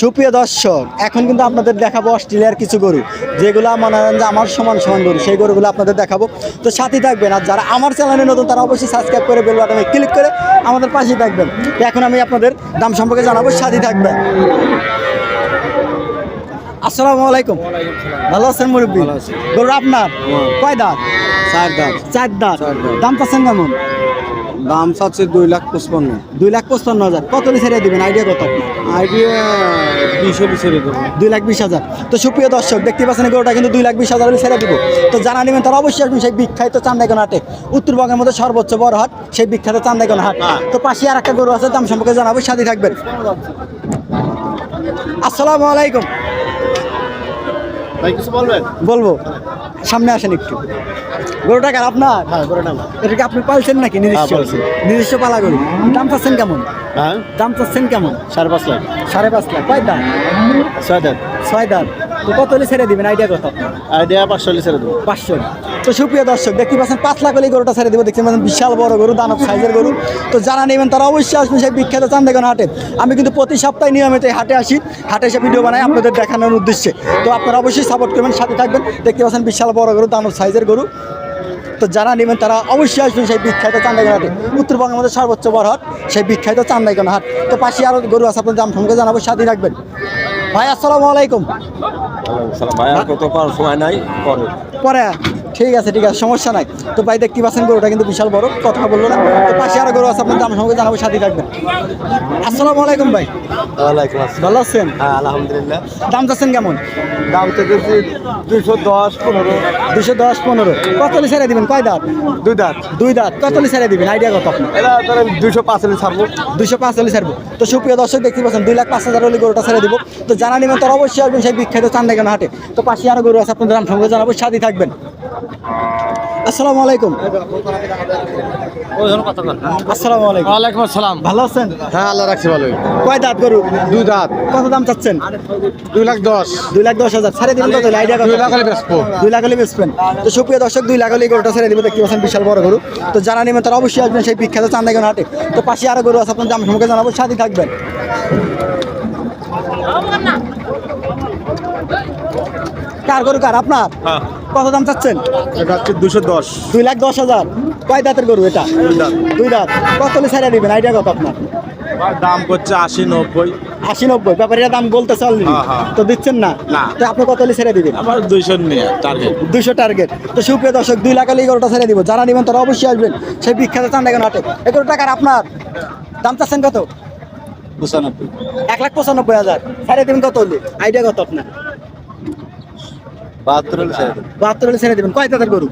সুপ্রিয় দর্শক এখন কিন্তু আপনাদের দেখাবো অস্ট্রেলিয়ার কিছু গরু যেগুলো মনে হয় যে আমার সমান সমান গরু সেই গরুগুলো আপনাদের দেখাবো। তো সাথে থাকবেন আর যারা আমার চ্যানেলে নতুন তারা অবশ্যই সাবস্ক্রাইব করে বেল বাটনে ক্লিক করে আমাদের পাশেই থাকবেন। তো এখন আমি আপনাদের দাম সম্পর্কে জানাব সাথে থাকবেন। আসসালামু আলাইকুম। ভালো আছেন মুরব্বী? গরু আপনার? কয় দাঁত? চার দাঁত। চার দাঁত। দাম পাচ্ছেন কেমন? দাম চাচ্ছে দুই লাখ পঁচপান্ন। দুই লাখ পঁচপান্ন হাজার। কত ছেড়ে দিবেন? আইডিয়া কত আইডিয়া দুইশো ছেড়ে দেবো। দুই লাখ বিশ হাজার। তো সুপ্রিয় দর্শক দেখতে পাচ্ছেন গরুটা কিন্তু দুই লাখ বিশ হাজার ছেড়ে দিব। তো জানা নেবেন তারা অবশ্যই আসবেন সেই বিখ্যাত চান্দাইগন হাটে। উত্তরবঙ্গের মধ্যে সর্বোচ্চ বড় হাট সেই বিখ্যাত চান্দাইগন হাট। তো পাশে আর একটা গরু আছে দাম সম্পর্কে জানাব সাথে থাকবেন। আসসালামু আলাইকুম। ভাই কিছু বলবেন? বলব। সামনে আসেন একটু। গরুটা কার আপনার? হ্যাঁ নাম। এটাকে আপনি পালছেন নাকি নিজস্ব? হ্যাঁ। নিজস্ব পালা গরু। দাম চাচ্ছেন কেমন? হ্যাঁ। দাম চাচ্ছেন কেমন? সাড়ে পাঁচ লাখ। সাড়ে পাঁচ লাখ। কয় দাম? ছয় দাম ছয় দাম তো কত হলে ছেড়ে দিবেন? আইডিয়া কত? আইডিয়া পাঁচশো ছেড়ে দেবো। পাঁচশো তো সুপ্রিয় দর্শক দেখতে পাচ্ছেন পাঁচ লাখ হলেই গরুটা ছেড়ে দেবো। দেখতে পাচ্ছেন বিশাল বড় গরু দানব সাইজের গরু। তো যারা নেবেন তারা অবশ্যই আসবেন সেই বিখ্যাত চান্দেগন হাটে। আমি কিন্তু প্রতি সপ্তাহে নিয়মিত হাটে আসি। হাটে এসে ভিডিও বানাই আপনাদের দেখানোর উদ্দেশ্যে। তো আপনারা অবশ্যই সাপোর্ট করবেন সাথে থাকবেন। দেখতে পাচ্ছেন বিশাল বড় গরু দানব সাইজের গরু। তো যারা নেবেন তারা অবশ্যই আসবেন সেই বিখ্যাত চান্দাইগন হাটে। উত্তরবঙ্গের মধ্যে সর্বোচ্চ বড় হাট সেই বিখ্যাত চান্দাইগন হাট। তো পাশে আরও গরু আছে আপনার দাম সম্পর্কে জানাব সাথে রাখবেন ভাই আসসালামু আলাইকুম। ভাই আর কত সময় নাই? পরে। ঠিক আছে ঠিক আছে সমস্যা নাই। তো ভাই দেখতে পাচ্ছেন গরুটা কিন্তু বিশাল বড় কথা বলল না। তো পাশে আরও গরু আছে আপনার দাম সঙ্গে জানাব সাথে থাকবেন। আসসালামু আলাইকুম ভাই। ওয়ালাইকুম আসসালাম। ভালো আছেন? হ্যাঁ আলহামদুলিল্লাহ। দাম চাচ্ছেন কেমন? দাম তো দুইশো দশ পনেরো। দুশো দশ পনেরো। কতলি ছেড়ে দিবেন? কয় দাঁত? দুই দাঁত। দুই দাঁত। কতলি ছেড়ে দিবেন? আইডিয়া কত আপনার? এটা ধরেন দুইশো পাঁচ হলে ছাড়বো। দুশো পাঁচ হলে ছাড়বো। তো সুপ্রিয় দর্শক দেখতে পাচ্ছেন দুই লাখ পাঁচ হাজার হলে গরুটা ছেড়ে দিব। তো জানা নেবেন তারা অবশ্যই আসবেন সেই বিখ্যাত চান্দাইগান হাটে। তো পাশে আরও গরু আছে আপনাদের দাম সঙ্গে জানাব সাথে থাকবেন। আসসালামু আলাইকুম। আসসালামু আলাইকুম। ওয়ালাইকুম আসসালাম। ভালো আছেন? হ্যাঁ আল্লাহ রাখছি ভালোই। কয় দাঁত গরু? দুই দাঁত। কত দাম চাচ্ছেন? দুই লাখ দশ। দুই লাখ দশ হাজার। ছেড়ে দিবেন কত আইডিয়া দুই লাখ হলে বেচবো। দুই লাখ হলে বেচবেন। তো সুপ্রিয় দর্শক দুই লাখ হলে গরুটা ছেড়ে দিবে। দেখতে পাচ্ছেন বিশাল বড় গরু। তো জানা নেবেন তারা অবশ্যই আসবেন সেই বিখ্যাত চান্দাইগন হাটে। তো পাশে আরও গরু আছে আপনার দাম সম্পর্কে জানাব। সাথে থাকবেন। কার গরু কার? আপনার? হ্যাঁ। কত দাম চাচ্ছেন? দুশো দশ। দুই লাখ দশ হাজার। কয় দাঁতের গরু এটা। দুই দাঁত। কত ছেড়ে দিবেন? আইডিয়া কত আপনার? দাম করছে আশি নব্বই। আশি নব্বই। ব্যাপারীরা দাম বলতে চলনি হ্যাঁ, হ্যাঁ। তো দিচ্ছেন না। তো আপনি কত হলে ছেড়ে দিবেন? আমার দুইশো টার্গেট দুশো টার্গেট তো সুপ্রিয় দর্শক দুই লাখ হলে এগারোটা ছেড়ে দিব। যারা নেবেন তারা অবশ্যই আসবেন। সেই বিখ্যাত চান্দাগান হাটে। এগারো টাকার আপনার? দাম চাচ্ছেন কত? পঁচানব্বই। এক লাখ পঁচানব্বই হাজার। ছেড়ে দিবেন কত হলে? আইডিয়া কত আপনার? বাহাত্তর হলে ছেড়ে দিবেন। কয় দাঁতের গরু?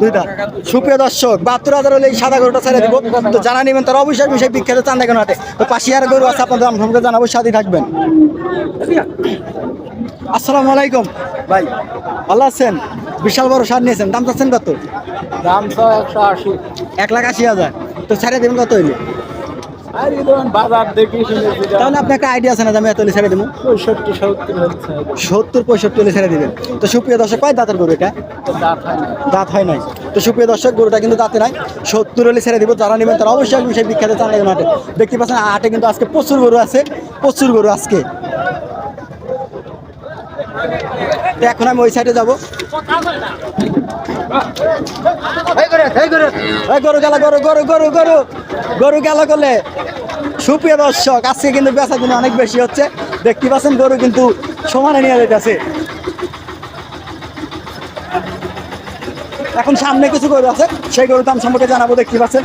দুই দাঁত। সুপ্রিয় দর্শক বাহাত্তর হাজার হলে এই সাদা গরুটা ছেড়ে দিব। তো জানা নেবেন তারা অবশ্যই আসবেন সেই বিখ্যাত চান্দাগান হাটে। তো পাশে আর গরু আছে আপনাদের সম্পর্কে জানাব সাথে থাকবেন। আসসালামু আলাইকুম। ভাই। ভালো আছেন? বিশাল বড় সার নিয়েছেন। দাম চাচ্ছেন কত? দাম তো একশো আশি। এক লাখ আশি হাজার। তো ছেড়ে দেবেন কত হইলে? বাজার দেখি তাহলে আপনার একটা আইডিয়া আছে না আমি এত ছেড়ে দেবো? পঁয়ষট্টি সত্তর পঁয়ষট্টি হলে ছেড়ে দিবেন। তো সুপ্রিয় দর্শক কয় দাঁতের গরু এটা? দাঁত হয় নাই। তো সুপ্রিয় দর্শক গরুটা কিন্তু দাঁতে নাই। সত্তর হলে ছেড়ে দিব। যারা নেবেন তারা অবশ্যই আসবেন সেই বিখ্যাত চান্দাগন হাটে দেখতে পাচ্ছেন হাটে কিন্তু আজকে প্রচুর গরু আছে। প্রচুর গরু আজকে। তো এখন আমি ওই সাইডে যাব। গরু গেল গরু গরু গরু গরু। গরু গেল গলে সুপ্রিয় দর্শক, আজকে কিন্তু বেচা কিনে অনেক বেশি হচ্ছে। দেখতে পাচ্ছেন, গরু কিন্তু সমানে নিয়ে যেতেছে এখন সামনে কিছু গরু আছে, সেই গরুর দাম সম্পর্কে জানাব, দেখতে পাচ্ছেন।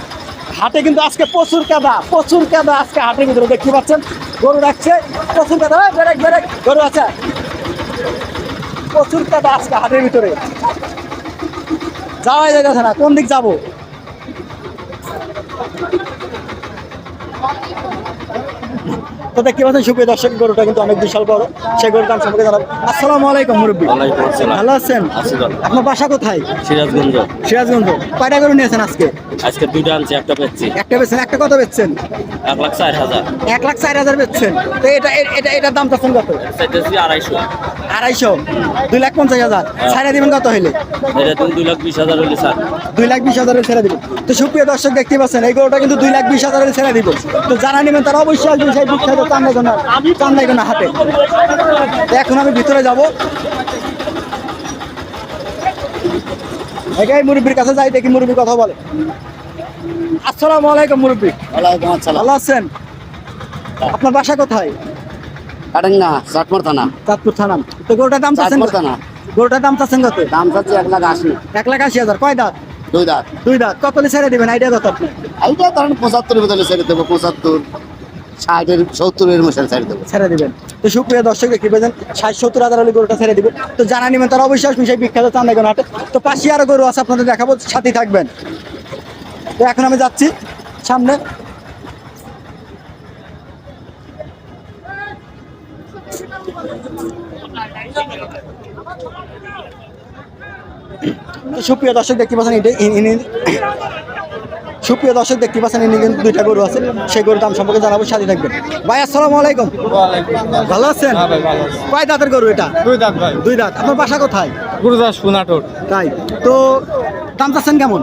হাটে কিন্তু আজকে প্রচুর কাদা প্রচুর কাদা আজকে হাটের ভিতরে, দেখতে পাচ্ছেন। গরু রাখছে, প্রচুর কাদা বেরেক বেরেক গরু আছে। প্রচুর কাদা আজকে হাটের ভিতরে। যাওয়াই যাচ্ছে না, কোন দিক যাব? তো দেখতে পাচ্ছেন সুপ্রিয় দর্শক গরুটা কিন্তু অনেক বিশাল বড় সেই গরুর দাম সম্পর্কে জানাব। আসসালামু আলাইকুম মুরব্বী। ভালো আছেন? আছি আপনার বাসা কোথায়? সিরাজগঞ্জ। সিরাজগঞ্জ। কয়টা গরু নিয়েছেন আজকে? আজকে দুইটা আনছি একটা পেয়েছি একটা বেচছেন একটা কত বেচছেন? এক লাখ চার হাজার। এক লাখ চার হাজার বেচছেন। তো এটা এটা এটার দাম চাচ্ছেন কত? চাইতেছি আড়াইশো। আড়াইশো? দুই লাখ পঞ্চাশ হাজার। ছাড়া দিবেন কত হইলে? এটা তুমি দুই লাখ বিশ হাজার হলে স্যার দুই লাখ বিশ হাজারের ছেড়ে দিবেন। তো সুপ্রিয় দর্শক দেখতে পাচ্ছেন এই গরুটা কিন্তু দুই লাখ বিশ হাজারের ছেড়ে দিব তো যারা নেবেন তারা অবশ্যই আসবেন সেই বিখ্যাত চান্দাইগোনা চান্দাইগোনা হাটে তো এখন আমি ভিতরে যাব। এই মুরব্বীর কাছে যাই দেখি মুরব্বী কথা বলে। আসসালামু আলাইকুম মুরব্বী। ওয়ালাইকুম আসসালাম। ভালো আছেন? আপনার বাসা কোথায়? কাটেঙ্গা চাটমোর থানা। চাঁদপুর থানা। তো গরুটার দাম চাচ্ছেন গরুটার দাম চাচ্ছেন কত? দাম চাচ্ছি এক লাখ আশি। এক লাখ আশি হাজার। কয় দাঁত? দুই দাঁত। দুই দাঁত। কত ছেড়ে দিবেন? আইডিয়া কত? ধরেন বদলে ছেড়ে দেবো পঁচাত্তর ষাটের সত্তরের মশাই ছেড়ে দেবো। ছেড়ে দিবেন। তো সুপ্রিয় দর্শক দেখতে পেয়েছেন ষাট সত্তর হাজার হলে গরুটা ছেড়ে দিবেন। তো জানা নেবেন তারা অবশ্যই আসবেন সেই বিখ্যাত হাটে। তো পাশে আরও গরু আছে আপনাদের দেখাবো সাথেই থাকবেন। তো এখন আমি যাচ্ছি সামনে। সুপ্রিয় দর্শক দেখতে পাচ্ছেন এটা সুপ্রিয় দর্শক দেখতে পাচ্ছেন ইনি কিন্তু দুইটা গরু আছে। সেই গরুর দাম সম্পর্কে জানাব সাথে থাকবেন। ভাই আসসালামু আলাইকুম। ভালো আছেন? কয় দাঁতের গরু এটা? দুই দাঁত ভাই। দুই দাঁত। আপনার বাসা কোথায়? গুরুদাসপুর নাটোর। তাই। তো দাম চাচ্ছেন কেমন?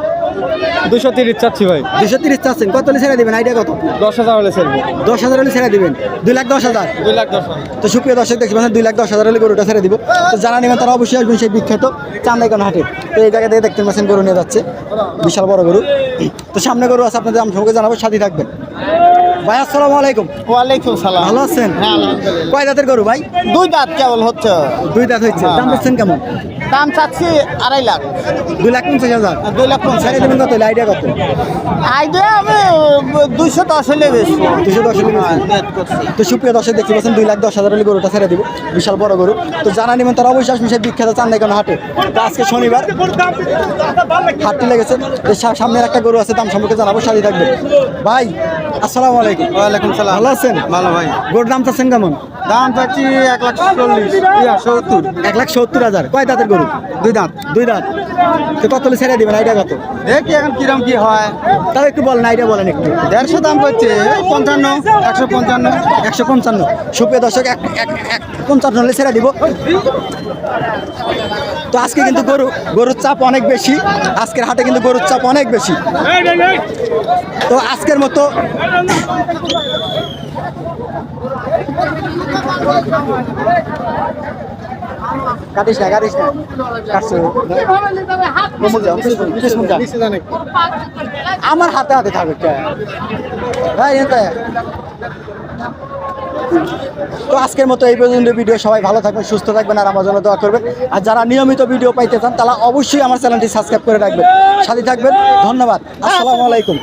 দুশো তিরিশ চাচ্ছি ভাই। দুশো তিরিশ চাচ্ছেন। কত হলে ছেড়ে দিবেন? আইডিয়া কত? দশ হাজার হলে সেলবো দশ হাজার হলে ছেড়ে দিবেন? দুই লাখ দশ হাজার? দুই লাখ দশ হাজার। তো সুপ্রিয় দর্শক দেখছি দুই লাখ দশ হাজার হলে গরুটা ছেড়ে দিব। তো জানা নেবেন তারা অবশ্যই আসবেন সেই বিখ্যাত চান্দাইকান হাটে। তো এই জায়গা থেকে দেখতে পাচ্ছেন গরু নিয়ে যাচ্ছে। বিশাল বড় গরু। তো সামনে গরু আছে আপনাদের আমি সঙ্গে জানাব সাথে থাকবেন। ভাই আসসালামু আলাইকুম। ওয়ালাইকুম সালাম। ভালো আছেন? হ্যাঁ আলহামদুলিল্লাহ। কয় দাঁতের গরু ভাই? দুই দাঁত কেবল হচ্ছে। দুই দাঁত হচ্ছে দাম দিচ্ছেন কেমন? দাম চাচ্ছি আড়াই লাখ। দুই লাখ পঞ্চাশ হাজার। দুই লাখ পঞ্চাশ দেবেন কত? আইডিয়া কত? আইডিয়া আমি দুইশো দশ হলে বেশি। দুশো দশ হলে বেশি। তো সুপ্রিয় দর্শক দেখতে পাচ্ছেন দুই লাখ দশ হাজার হলে গরুটা ছেড়ে দিব। বিশাল বড় গরু। তো জানা নেবেন তারা অবশ্যই আসবেন সেই বিখ্যাত চান্দাইকান হাটে। তো আজকে শনিবার। হাটটি লেগেছে। সামনের একটা গরু আছে দাম সম্পর্কে জানাব সাথে থাকবে ভাই আসসালামু আলাইকুম। ওয়ালাইকুম সালাম। ভালো আছেন? ভালো ভাই। গোর দাম চাচ্ছেন কেমন? দাম চাচ্ছি এক লাখ চল্লিশ সত্তর। এক লাখ সত্তর হাজার। কয় দাঁতের গরু? দুই দাঁত। দুই দাঁত। তো কত ছেড়ে দিবেন? আইডিয়া কত? দেখি এখন কিরম কি হয়? তাও একটু বলেন আইডিয়া বলেন একটু। দেড়শো দাম করছে পঞ্চান্ন একশো পঞ্চান্ন। একশো পঞ্চান্ন। সুপ্রিয় দর্শক এক এক এক পঞ্চান্ন হলে ছেড়ে দিব। তো আজকে কিন্তু গরু গরুর চাপ অনেক বেশি। আজকের হাটে কিন্তু গরুর চাপ অনেক বেশি। তো আজকের মতো কাটিস না কাটিস না। আমার হাতে হাতে থাকবে? ভাই তো। আজকের মতো এই পর্যন্ত ভিডিও সবাই ভালো থাকবেন, সুস্থ থাকবেন আর আমার জন্য দোয়া করবেন। আর যারা নিয়মিত ভিডিও পাইতে চান, তারা অবশ্যই আমার চ্যানেলটি সাবস্ক্রাইব করে রাখবেন। সাথে থাকবেন। ধন্যবাদ। আসসালামু আলাইকুম।